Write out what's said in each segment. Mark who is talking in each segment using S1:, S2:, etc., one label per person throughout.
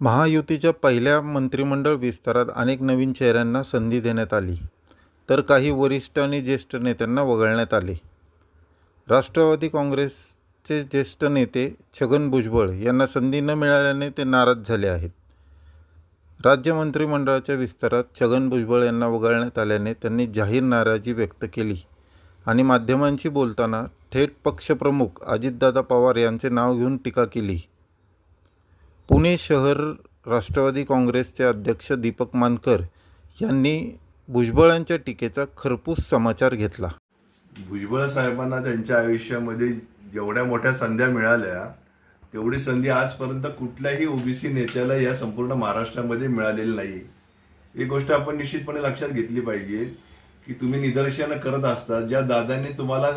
S1: महायुतीच्या पहिल्या मंत्रिमंडळ विस्तारात अनेक नवीन चेहऱ्यांना संधी देण्यात आली तर काही वरिष्ठ आणि ज्येष्ठ नेत्यांना वगळण्यात आले. राष्ट्रवादी काँग्रेसचे ज्येष्ठ नेते छगन भुजबळ यांना संधी न मिळाल्याने ते नाराज झाले आहेत. राज्य मंत्रिमंडळाच्या विस्तारात छगन भुजबळ यांना वगळण्यात आल्याने त्यांनी जाहीर नाराजी व्यक्त केली आणि माध्यमांशी बोलताना थेट पक्षप्रमुख अजितदादा पवार यांचे नाव घेऊन टीका केली. पुणे शहर राष्ट्रवादी काँग्रेसचे अध्यक्ष दीपक मानकर यांनी भुजबळांच्या टीकेचा खरपूस समाचार घेतला.
S2: भुजबळ साहेबांना त्यांच्या आयुष्यामध्ये जेवढ्या मोठ्या संध्या मिळाल्या तेवढी संधी आजपर्यंत कुठल्याही ओबीसी नेत्याला या संपूर्ण महाराष्ट्रामध्ये मिळालेली नाही. ही गोष्ट आपण निश्चितपणे लक्षात घेतली पाहिजे की तुम्ही निदर्शनं करत असता ज्या दादांनी तुम्हाला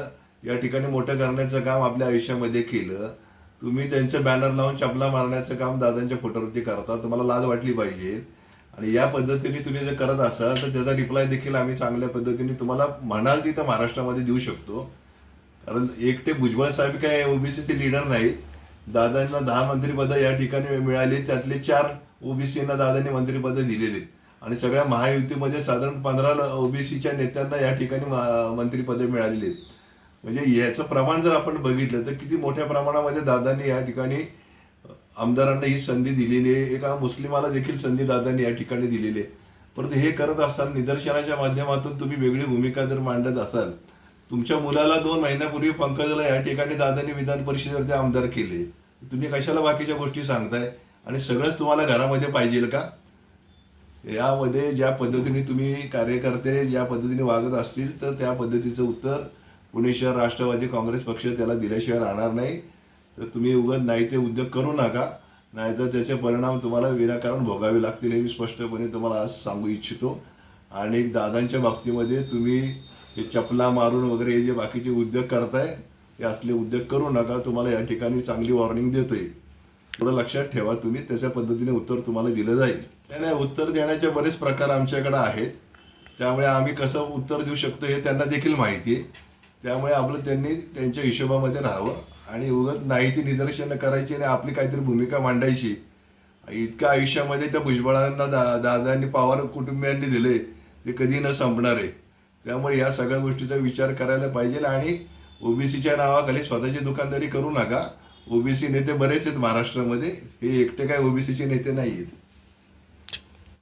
S2: या ठिकाणी मोठं करण्याचं काम आपल्या आयुष्यामध्ये केलं तुम्ही त्यांचं बॅनर लावून चपला मारण्याचं काम दादांच्या फोटोवरती करता. तुम्हाला लाज वाटली पाहिजे. आणि या पद्धतीने तुम्ही जर करत असाल तर त्याचा रिप्लाय देखील आम्ही चांगल्या पद्धतीने तुम्हाला म्हणाल तिथं महाराष्ट्रामध्ये देऊ शकतो. कारण एकटे भुजबळ साहेब काय ओबीसीचे लीडर नाहीत. दादांना दहा मंत्रीपदं या ठिकाणी मिळाली त्यातले चार ओबीसीना दादांनी मंत्रीपदं दिलेली आणि सगळ्या महायुतीमध्ये साधारण पंधरा ओबीसीच्या नेत्यांना या ठिकाणी मा- मंत्रिपदे मिळालेली आहेत. म्हणजे याचं प्रमाण जर आपण बघितलं तर किती मोठ्या प्रमाणामध्ये दादांनी या ठिकाणी आमदारांना ही संधी दिलेली आहे. एका मुस्लिमाला देखील संधी दादांनी या ठिकाणी दिलेली आहे. परंतु हे करत असताना निदर्शनाच्या माध्यमातून तुम्ही वेगळी भूमिका जर मांडत असाल तुमच्या मुलाला दोन महिन्यापूर्वी पंकजला या ठिकाणी दादांनी विधान परिषदेवरती आमदार केले. तुम्ही कशाला बाकीच्या गोष्टी सांगताय? आणि सगळंच तुम्हाला घरामध्ये पाहिजे का? यामध्ये ज्या पद्धतीने तुम्ही कार्यकर्ते ज्या पद्धतीने वागत असतील तर त्या पद्धतीचं उत्तर पुणे शहर राष्ट्रवादी काँग्रेस पक्ष त्याला दिल्याशिवाय राहणार नाही. तर तुम्ही उगत नाही ते उद्योग करू नका. नाहीतर त्याचे परिणाम तुम्हाला विनाकारण भोगावे लागतील हे मी स्पष्टपणे तुम्हाला आज सांगू इच्छितो. आणि दादांच्या बाबतीमध्ये तुम्ही हे चपला मारून वगैरे हे जे बाकीचे उद्योग करताय हे असले उद्योग करू नका. तुम्हाला या ठिकाणी चांगली वॉर्निंग देतोय. थोडं लक्षात ठेवा तुम्ही. त्याच्या पद्धतीने उत्तर तुम्हाला दिलं जाईल. नाही नाही उत्तर देण्याचे बरेच प्रकार आमच्याकडे आहेत. त्यामुळे आम्ही कसं उत्तर देऊ शकतो हे त्यांना देखील माहिती आहे. त्यामुळे आपलं त्यांनी त्यांच्या हिशोबामध्ये राहावं. आणि उगत नाही ती निदर्शनं करायची आणि आपली काहीतरी भूमिका मांडायची. इतक्या आयुष्यामध्ये त्या भुजबळांना दा दादांनी पवार कुटुंबियांनी दिले ते कधी न संपणार. आहे त्यामुळे या सगळ्या गोष्टीचा विचार करायला पाहिजे आणि ओबीसीच्या नावाखाली स्वतःची दुकानदारी करू नका. ओबीसी नेते बरेच आहेत महाराष्ट्रामध्ये. हे एकटे काय ओबीसीचे नेते नाही आहेत